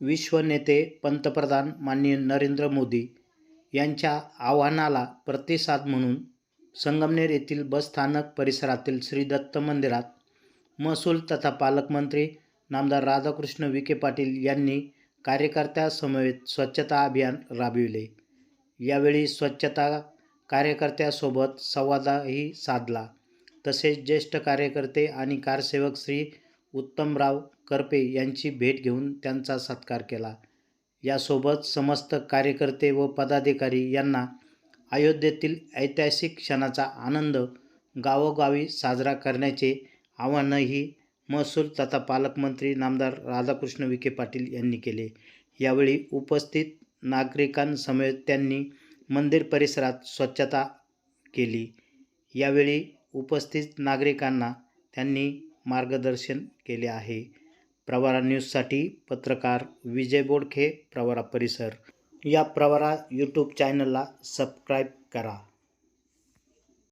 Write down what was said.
विश्वनेते पंतप्रधान माननीय नरेंद्र मोदी यांच्या आवाहनाला प्रतिसाद म्हणून संगमनेर येथील बसस्थानक परिसरातील श्री दत्त मंदिरात महसूल तथा पालकमंत्री नामदार राधाकृष्ण विखे पाटील यांनी कार्यकर्त्यासमवेत स्वच्छता अभियान राबविले. यावेळी स्वच्छता कार्यकर्त्यासोबत संवादही साधला. तसेच ज्येष्ठ कार्यकर्ते आणि कारसेवक श्री उत्तमराव करपे यांची भेट घेऊन त्यांचा सत्कार केला. यासोबत समस्त कार्यकर्ते व पदाधिकारी यांना अयोध्येतील ऐतिहासिक क्षणाचा आनंद गावोगावी साजरा करण्याचे आवाहनही महसूल तथा पालकमंत्री नामदार राधाकृष्ण विखे पाटील यांनी केले. यावेळी उपस्थित नागरिकांसमवेत त्यांनी मंदिर परिसरात स्वच्छता केली. यावेळी उपस्थित नागरिकांना त्यांनी मार्गदर्शन केले आहे. प्रवारा न्यूजसाठी पत्रकार विजय बोडखे प्रवारा परिसर. या प्रवारा यूट्यूब चॅनलला सबस्क्राईब करा.